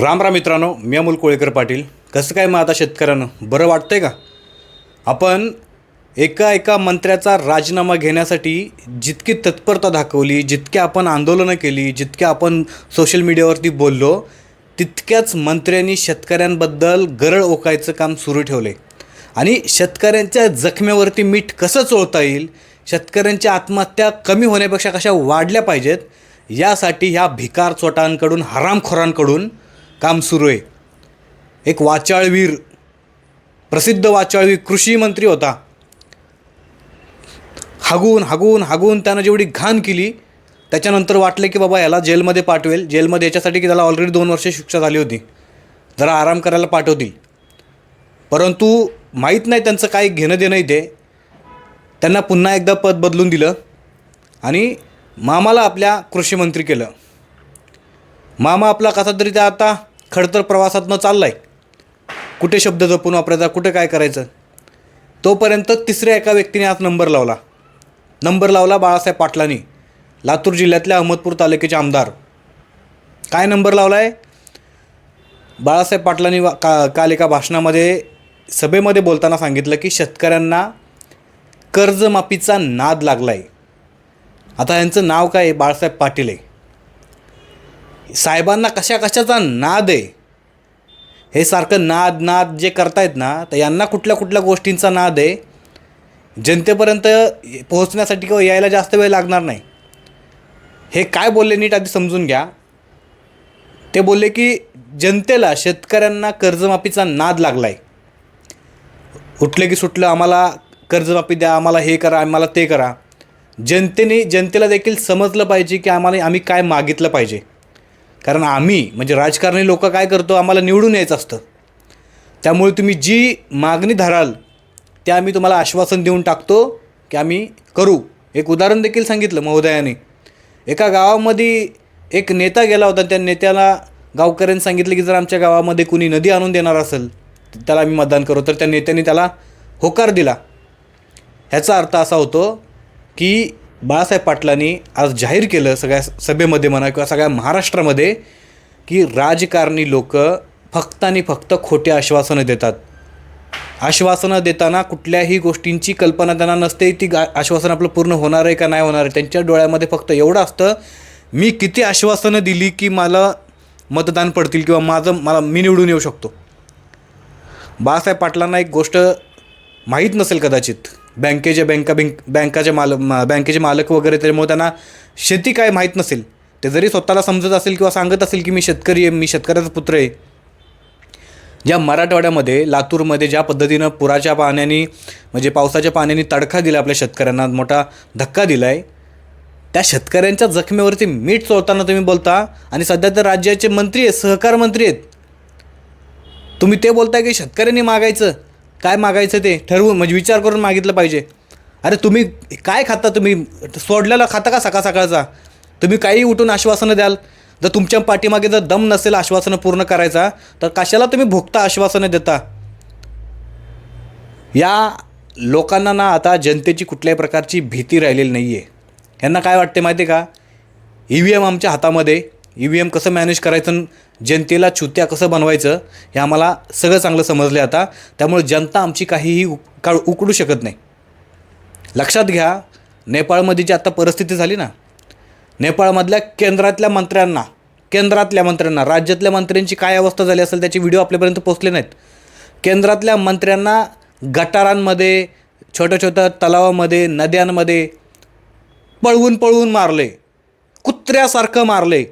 राम राम मित्रांनो मी अमोल कोळेकर पाटील. कसं काय मग आता शेतकऱ्यानं? बरं वाटतंय का? आपण एका एका मंत्र्याचा राजीनामा घेण्यासाठी जितकी तत्परता दाखवली जितकी आपण आंदोलनं केली जितक्या आपण सोशल मीडियावरती बोललो तितक्याच मंत्र्यांनी शेतकऱ्यांबद्दल गरळ ओकायचं काम सुरू ठेवले आणि शेतकऱ्यांच्या जखमेवरती मीठ कसं चोळता येईल शेतकऱ्यांच्या आत्महत्या कमी होण्यापेक्षा कशा वाढल्या पाहिजेत यासाठी ह्या भिकार चोटांकडून हरामखोरांकडून काम सुरू आहे. एक वाचाळवीर प्रसिद्ध वाचाळवीर कृषी मंत्री होता. हागून हागून हागून त्यानं जेवढी घाण केली त्याच्यानंतर वाटलं की बाबा याला जेलमध्ये पाठवेल. जेलमध्ये याच्यासाठी की त्याला ऑलरेडी दोन वर्ष शिक्षा झाली होती. जरा आराम करायला पाठवतील. परंतु माहीत नाही त्यांचं काय घेणं देणं इथे. त्यांना पुन्हा एकदा पद बदलून दिलं आणि मामाला आपल्या कृषीमंत्री केलं. मामा आपला कसा तरी त्या आता खडतर प्रवासातनं चालला आहे कुठे शब्द जपून वापरायचा कुठे काय करायचं? तोपर्यंत तिसऱ्या एका व्यक्तीने आज नंबर लावला. नंबर लावला बाळासाहेब पाटलांनी लातूर जिल्ह्यातल्या अहमदपूर तालुक्याचे आमदार. काय नंबर लावला आहे बाळासाहेब पाटलांनी वा- का काल एका भाषणामध्ये सभेमध्ये बोलताना सांगितलं की शेतकऱ्यांना कर्जमाफीचा नाद लागला आहे आता यांचं नाव काय? आहे बाळासाहेब पाटील आहे. साहेबांना कशा कशाचा नाद आहे? हे सारखं नाद नाद जे करतायत ना तर यांना कुठल्या कुठल्या गोष्टींचा नाद आहे? जनतेपर्यंत पोहोचण्यासाठी किंवा यायला जास्त वेळ लागणार नाही. हे काय बोलले नीट आधी समजून घ्या. ते बोलले की जनतेला शेतकऱ्यांना कर्जमाफीचा नाद लागला आहे उठले की सुटलं आम्हाला कर्जमाफी द्या आम्हाला हे करा आम्हाला ते करा. जनतेने जनतेला देखील समजलं पाहिजे की आम्हाला आम्ही काय मागितलं पाहिजे. कारण आम्ही म्हणजे राजकारणी लोक काय करतो आम्हाला निवडून यायचं असतं. त्यामुळे तुम्ही जी मागणी धराल ते आम्ही तुम्हाला आश्वासन देऊन टाकतो की आम्ही करू. एक उदाहरण देखील सांगितलं महोदयाने. एका गावामध्ये एक नेता गेला होता त्या नेत्याला गावकऱ्यांनी सांगितलं की जर आमच्या गावामध्ये कुणी नदी आणून देणार असेल तर त्याला आम्ही मतदान करू. तर त्या नेत्याने त्याला होकार दिला. ह्याचा अर्थ असा होतो की बाळासाहेब पाटलांनी आज जाहीर केलं सगळ्या सभेमध्ये म्हणा किंवा सगळ्या महाराष्ट्रामध्ये की राजकारणी लोक फक्त आणि फक्त खोटे आश्वासनं देतात. आश्वासनं देताना कुठल्याही गोष्टींची कल्पना त्यांना नसते ती गा आश्वासन आपलं पूर्ण होणार आहे का नाही होणार आहे. त्यांच्या डोळ्यामध्ये फक्त एवढं असतं मी किती आश्वासनं दिली की मला मतदान पडतील किंवा माझं मला मी निवडून येऊ शकतो. बाळासाहेब पाटलांना एक गोष्ट माहीत नसेल कदाचित बँकेचे बँका बँक बँकाचे मालक मा- बँकेचे मालक वगैरे त्याच्यामुळे त्यांना शेती काय माहीत नसेल. ते जरी स्वतःला समजत असेल किंवा सांगत असेल की मी शेतकरी आहे मी शेतकऱ्याचा पुत्र आहे. ज्या मराठवाड्यामध्ये लातूरमध्ये ज्या पद्धतीनं पुराच्या पाण्याने म्हणजे पावसाच्या पाण्याने तडका दिला आपल्या शेतकऱ्यांना मोठा धक्का दिला आहे त्या शेतकऱ्यांच्या जखमेवरती मीठ चोळताना तुम्ही बोलता आणि सध्या तर राज्याचे मंत्री आहेत सहकार मंत्री आहेत. तुम्ही ते बोलताय की शेतकऱ्यांनी मागायचं. काय मागायचं ते? ठरवून म्हणजे विचार करून मागितलं पाहिजे. अरे तुम्ही काय खाता? तुम्ही सोडलेला खाता का सकाळ सकाळचा? तुम्ही काही उठून आश्वासनं द्याल? जर तुमच्या पाठीमागे जर दम नसेल आश्वासनं पूर्ण करायचा तर कशाला तुम्ही भोगता आश्वासनं देता? या लोकांना ना आता जनतेची कुठल्याही प्रकारची भीती राहिलेली नाही आहे ह्यांना काय वाटते माहिती आहे का? ई व्ही एम आमच्या हातामध्ये ई व्ही एम कसं मॅनेज करायचं आणि जनतेला चुत्या कसं बनवायचं हे आम्हाला सगळं चांगलं समजलं आता. त्यामुळे जनता आमची काहीही उक काळ उकडू शकत नाही. लक्षात घ्या नेपाळमध्ये जी आत्ता परिस्थिती झाली ना नेपाळमधल्या केंद्रातल्या मंत्र्यांना केंद्रातल्या मंत्र्यांना राज्यातल्या मंत्र्यांची काय अवस्था झाली असेल त्याचे व्हिडिओ आपल्यापर्यंत पोचले नाहीत. केंद्रातल्या मंत्र्यांना गटारांमध्ये छोट्या छोट्या तलावामध्ये नद्यांमध्ये पळवून पळवून मारले. कुत्र्यासारखं मारले.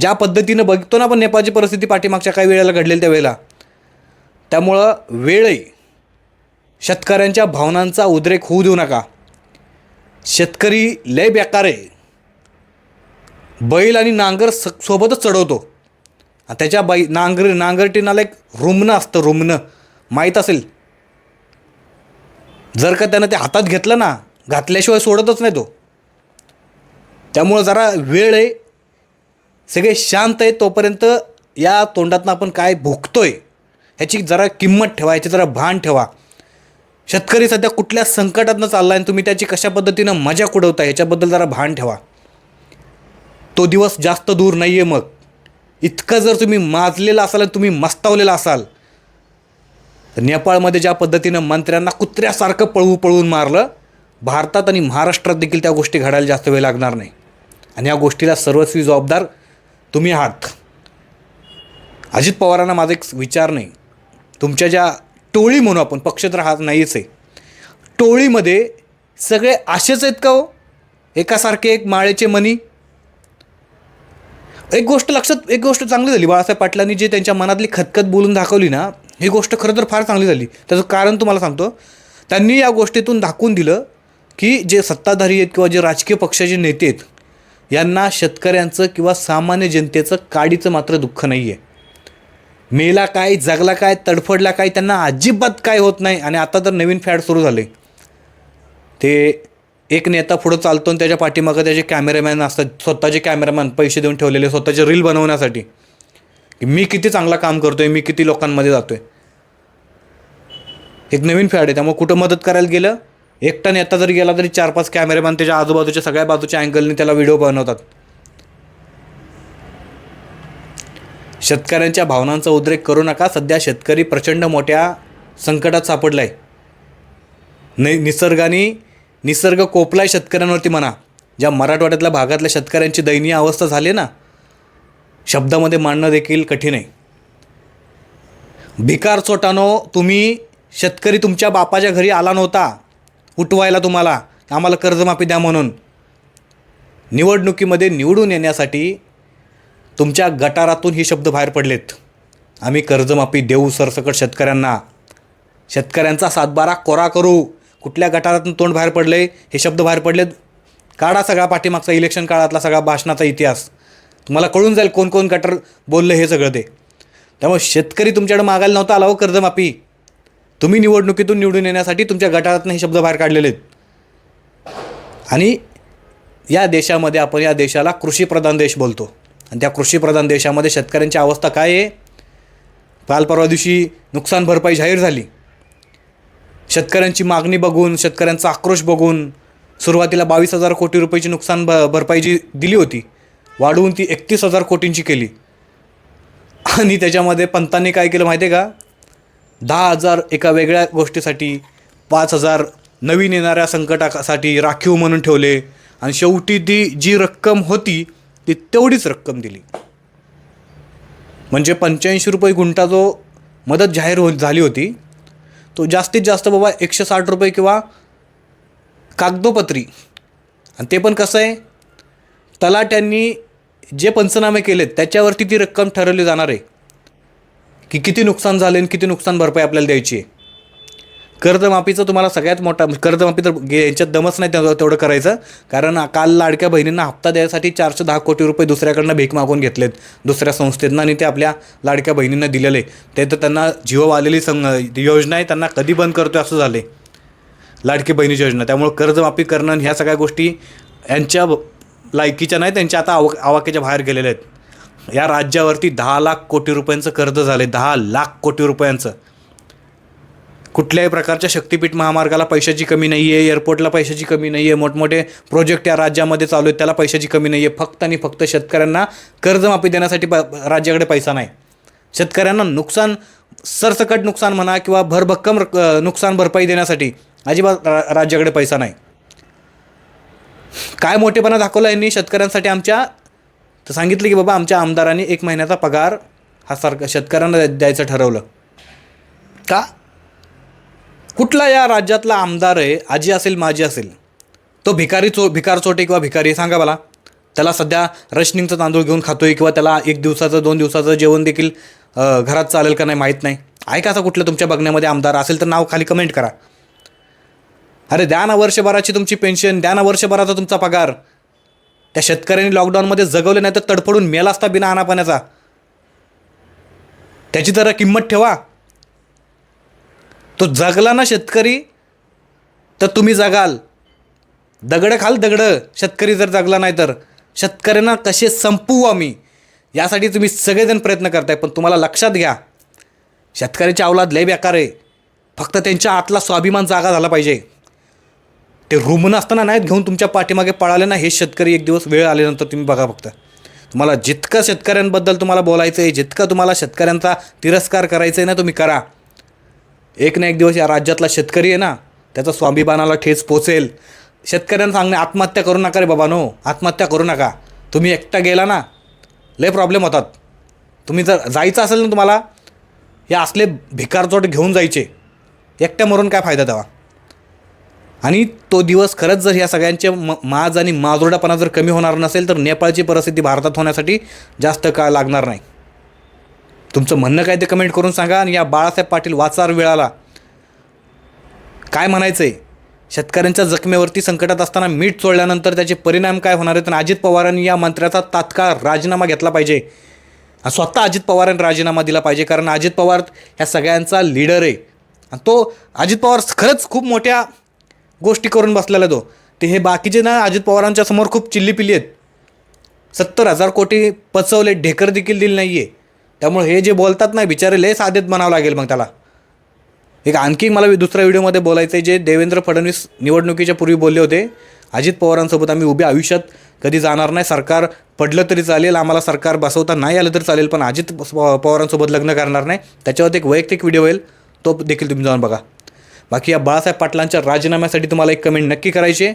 ज्या पद्धतीनं बघतो ना आपण नेपाळची परिस्थिती पाठीमागच्या काही वेळेला घडलेली त्या वेळेला त्यामुळं वेळ आहे शेतकऱ्यांच्या भावनांचा उद्रेक होऊ देऊ नका. शेतकरी लय बेकार आहे. बैल आणि नांगर स सोबतच चढवतो. त्याच्या बाई नांगर नांगरटीनाला एक रुमणं असतं रुमणं. माहीत असेल? जर का त्यानं ते हातात घेतलं ना घातल्याशिवाय सोडतच नाही तो. त्यामुळं जरा वेळ आहे सगळे शांत आहे तोपर्यंत या तोंडातनं आपण काय भोगतोय ह्याची जरा किंमत ठेवा याची जरा भान ठेवा. शेतकरी सध्या कुठल्या संकटातनं चालला आणि तुम्ही त्याची कशा पद्धतीनं मजा कुडवता ह्याच्याबद्दल जरा भान ठेवा. तो दिवस जास्त दूर नाही आहे मग. इतकं जर तुम्ही माजलेलं असाल आणि तुम्ही मस्तावलेला असाल तर नेपाळमध्ये ज्या पद्धतीनं मंत्र्यांना कुत्र्यासारखं पळवू पळवून मारलं भारतात आणि महाराष्ट्रात देखील त्या गोष्टी घडायला जास्त वेळ लागणार नाही. आणि या गोष्टीला सर्वस्वी जबाबदार तुम्ही आहात. अजित पवारांना माझा एक विचार नाही. तुमच्या ज्या टोळी म्हणू आपण पक्ष तर हा नाहीच आहे. टोळीमध्ये सगळे असेच आहेत का हो? एकासारखे एक माळेचे मनी एक गोष्ट लक्षात एक गोष्ट चांगली झाली. बाळासाहेब पाटलांनी जे त्यांच्या मनातली खतखत बोलून दाखवली ना ही गोष्ट खरं तर फार चांगली झाली. त्याचं कारण तुम्हाला सांगतो. त्यांनी या गोष्टीतून दाखवून दिलं की जे सत्ताधारी आहेत किंवा जे राजकीय पक्षाचे नेते आहेत यांना शेतकऱ्यांचं किंवा सामान्य जनतेचं काडीचं मात्र दुःख नाही आहे मेला काय जगला काय तडफडला काय त्यांना अजिबात काय होत नाही. आणि आता तर नवीन फॅड सुरू झाले. ते एक नेता पुढं चालतो आणि त्याच्या पाठीमागं त्याचे कॅमेरामॅन असतात. स्वतःचे कॅमेरामॅन पैसे देऊन ठेवलेले स्वतःचे रील बनवण्यासाठी. की मी किती चांगला काम करतोय मी किती लोकांमध्ये जातोय. एक नवीन फॅड आहे त्यामुळे कुठं मदत करायला गेलं? एकटा नेता जरी गेला तरी चार पाच कॅमेरेमॅन त्याच्या आजूबाजूच्या सगळ्या बाजूच्या अँगलने त्याला व्हिडिओ बनवतात. शेतकऱ्यांच्या भावनांचा उद्रेक करू नका. सध्या शेतकरी प्रचंड मोठ्या संकटात सापडला आहे निसर्गाने निसर्ग कोपलाय शेतकऱ्यांवरती म्हणा. ज्या मराठवाड्यातल्या भागातल्या शेतकऱ्यांची दयनीय अवस्था झाली ना शब्दामध्ये मांडणं देखील कठीण आहे. भिकार चोटानो तुम्ही शेतकरी तुमच्या बापाच्या घरी आला नव्हता. उठवायला तुम्हाला आम्हाला कर्जमाफी द्या म्हणून? निवडणुकीमध्ये निवडून येण्यासाठी तुमच्या गटारातून हे शब्द बाहेर पडलेत. आम्ही कर्जमाफी देऊ सरसकट शेतकऱ्यांना. शेतकऱ्यांचा सातबारा कोरा करू. कुठल्या गटारातून तोंड बाहेर पडले हे शब्द बाहेर पडलेत. काढा सगळा पाठीमागचा इलेक्शन काळातला सगळा भाषणाचा इतिहास. तुम्हाला कळून जाईल कोण कोण गटर बोललं हे सगळं ते. त्यामुळे शेतकरी तुमच्याकडे मागायला नव्हता आला हो कर्जमाफी. तुम्ही निवडणुकीतून निवडून येण्यासाठी तुमच्या गटारातनं हे शब्द बाहेर काढलेले आहेत. आणि या देशामध्ये आपण या देशाला कृषीप्रधान देश बोलतो. आणि त्या कृषीप्रधान देशामध्ये शेतकऱ्यांची अवस्था काय आहे? काल परवा दिवशी नुकसान भरपाई जाहीर झाली. शेतकऱ्यांची मागणी बघून शेतकऱ्यांचा आक्रोश बघून सुरुवातीला बावीस हजार कोटी रुपयाची नुकसान ब भरपाई जी दिली होती वाढवून ती एकतीस हजार कोटींची केली. आणि त्याच्यामध्ये पंतांनी काय केलं माहिती आहे का? दहा हजार एका वेगळ्या गोष्टीसाठी पाच हजार नवीन येणाऱ्या संकटासाठी राखीव म्हणून ठेवले. आणि शेवटी ती जी रक्कम होती ती तेवढीच रक्कम दिली. म्हणजे पंच्याऐंशी रुपये गुंठा जो मदत जाहीर हो झाली होती तो जास्तीत जास्त बाबा एकशे साठ रुपये किंवा कागदोपत्री. आणि ते पण कसं आहे तलाट्यांनी जे पंचनामे केलेत त्याच्यावरती ती रक्कम ठरवली जाणार आहे. की किती नुकसान झाले आणि किती नुकसान भरपाई आपल्याला द्यायची आहे. कर्जमाफीचं तुम्हाला सगळ्यात मोठा कर्जमाफी तर गे- यांच्यात दमच नाही तेवढं तेवढं करायचं. कारण काल लाडक्या बहिणींना हप्ता द्यायसाठी चारशे दहा कोटी रुपये दुसऱ्याकडनं भीक मागून घेतलेत दुसऱ्या संस्थेतनं आणि ते आपल्या लाडक्या बहिणींना दिलेले. ते तर त्यांना जीव आलेली सं योजना आहे त्यांना कधी बंद करतो असं झाले लाडकी बहिणीची योजना त्यामुळे कर्जमाफी करणं ह्या सगळ्या गोष्टी यांच्या लायकीच्या नाही त्यांच्या आता आव आवाक्याच्या बाहेर गेलेल्या आहेत. या राज्यावरती दहा लाख कोटी रुपयांचं कर्ज झाले दहा लाख कोटी रुपयांचं. कुठल्याही प्रकारच्या शक्तिपीठ महामार्गाला पैशाची कमी नाही आहे एअरपोर्टला पैशाची कमी नाही आहे मोठमोठे प्रोजेक्ट या राज्यामध्ये चालू आहेत त्याला पैशाची कमी नाही आहे फक्त आणि फक्त शेतकऱ्यांना कर्जमाफी देण्यासाठी प राज्याकडे पैसा नाही. शेतकऱ्यांना नुकसान सरसकट नुकसान म्हणा किंवा भरभक्कम नुकसान भरपाई देण्यासाठी अजिबात रा राज्याकडे पैसा नाही. काय मोठेपणा दाखवला यांनी? शेतकऱ्यांसाठी आमच्या तर सांगितलं की बाबा आमच्या आमदारांनी एक महिन्याचा पगार हा सरकार शेतकऱ्यांना द्या- द्यायचं ठरवलं. का? कुठला या राज्यातला आमदार आहे आजी असेल माझी असेल तो भिकारी चो भिकार चोटे किंवा भिकारी सांगा मला. त्याला सध्या रशनिंगचं तांदूळ घेऊन खातोय किंवा त्याला एक दिवसाचं दोन दिवसाचं जेवण देखील घरात चालेल का नाही माहीत नाही. आहे का असं कुठलं तुमच्या बघण्यामध्ये आमदार असेल तर नाव खाली कमेंट करा. अरे द्या ना वर्षभराची तुमची पेन्शन द्या ना वर्षभराचा तुमचा पगार. त्या शेतकऱ्यांनी लॉकडाऊनमध्ये जगवले नाही तर तडफडून मेला असता बिना आणापाण्याचा त्याची जरा किंमत ठेवा. तो जगला ना शेतकरी तर तुम्ही जगाल. दगडं खाल दगडं शेतकरी जर जगला नाही तर. शेतकऱ्यांना कसे संपवू आम्ही? यासाठी तुम्ही सगळेजण प्रयत्न करताय पण तुम्हाला लक्षात घ्या. शेतकऱ्याची अवलाद लय बेकार आहे. फक्त त्यांच्या आतला स्वाभिमान जागा झाला पाहिजे. ते रुमन असताना नाहीत घेऊन तुमच्या पाठीमागे पळाले ना हे शेतकरी एक दिवस वेळ आल्यानंतर तुम्ही बघा फक्त. तुम्हाला जितकं शेतकऱ्यांबद्दल तुम्हाला बोलायचं आहे जितकं तुम्हाला शेतकऱ्यांचा तिरस्कार करायचा आहे ना तुम्ही करा. एक ना एक दिवस या राज्यातला शेतकरी आहे ना त्याचा स्वाभिमानाला ठेच पोचेल. शेतकऱ्यांना सांगणे आत्महत्या करू नका रे बाबा नो आत्महत्या करू नका. तुम्ही एकटा गेला ना लय प्रॉब्लेम होतात. तुम्ही जर जायचं असेल ना तुम्हाला हे असले भिकारचोट घेऊन जायचे. एकट्या मरून काय फायदा तेव्हा? आणि तो दिवस खरंच जर ह्या सगळ्यांचे म माज आणि माजोर्डापणा जर कमी होणार नसेल तर नेपाळची परिस्थिती भारतात होण्यासाठी जास्त काळ लागणार नाही. तुमचं म्हणणं काय ते कमेंट करून सांगा आणि या बाळासाहेब पाटील वाचार वेळाला काय म्हणायचं आहे शेतकऱ्यांच्या जखमेवरती संकटात असताना मीठ चोळल्यानंतर त्याचे परिणाम काय होणार आहेत? आणि अजित पवारांनी या मंत्र्याचा तात्काळ राजीनामा घेतला पाहिजे. स्वतः अजित पवारांनी राजीनामा दिला पाहिजे कारण अजित पवार ह्या सगळ्यांचा लीडर आहे. आणि तो अजित पवार खरंच खूप मोठ्या गोष्टी करून बसलेला तो. ते हे बाकीचे ना अजित पवारांच्या समोर खूप चिल्लीपिल्ली आहेत. सत्तर हजार कोटी पचवले ढेकर देखील दिली नाही आहे त्यामुळे हे जे बोलतात ना बिचारे लय साधेत म्हणावं लागेल मग त्याला. एक आणखी मला दुसऱ्या व्हिडिओमध्ये बोलायचं आहे जे देवेंद्र फडणवीस निवडणुकीच्या पूर्वी बोलले होते. अजित पवारांसोबत आम्ही उभ्या आयुष्यात कधी जाणार नाही. सरकार पडलं तरी चालेल आम्हाला सरकार बसवता नाही आलं तरी चालेल पण अजित पवारांसोबत लग्न करणार नाही. त्याच्यावर एक वैयक्तिक व्हिडिओ होईल. तो देखील तुम्ही जाऊन बघा. बाकी या बाळासाहेब पाटलांच्या राजीनाम्यासाठी तुम्हाला एक कमेंट नक्की करायची आहे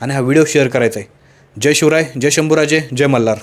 आणि हा व्हिडिओ शेअर करायचा आहे. जय शिवराय जय शंभूराजे जय मल्हार.